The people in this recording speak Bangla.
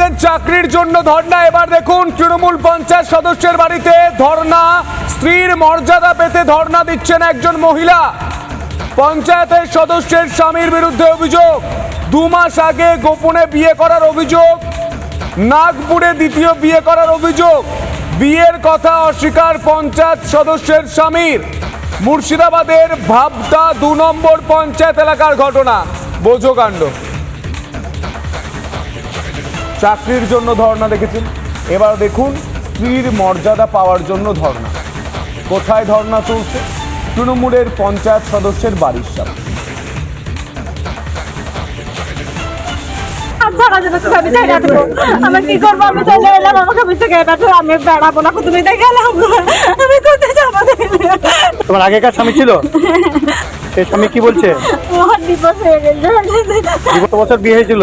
দেখেছেন চাকরির জন্য ধর্ণা। এবার দেখুন, তৃণমূল পঞ্চায়েত সদস্যের বাড়িতে ধর্ণা। স্ত্রীর মর্যাদা পেতে ধর্ণা দিচ্ছেন একজন মহিলা। পঞ্চায়েতের সদস্যের স্বামীর বিরুদ্ধে অভিযোগ। দু মাস আগে গোপনে বিয়ে করার অভিযোগ। নাগপুরে দ্বিতীয় বিয়ে করার অভিযোগ। বিয়ের কথা অস্বীকার পঞ্চায়েত সদস্যের স্বামীর। মুর্শিদাবাদের ভাবটা দু নম্বর পঞ্চায়েত এলাকার ঘটনা। বোঝো কাণ্ড। চাকরির জন্য ধর্ণা দেখেছেন। এবার দেখুন স্ত্রীর মর্যাদা পাওয়ার জন্য ধর্ণা। কোথায় ধর্ণা চলছে? তৃণমূলের পঞ্চায়েত সদস্যের বাড়ির সামনে। আমি কি করব? আমি চলে এলাম আমাকে আমি বেড়াবো না তুমি দেখে গেলাম আমি কোথায় যাব তোমার আগেকার স্বামী ছিল? সেই স্বামী কি বলছে? হয়ে বছর বিয়ে হয়েছিল?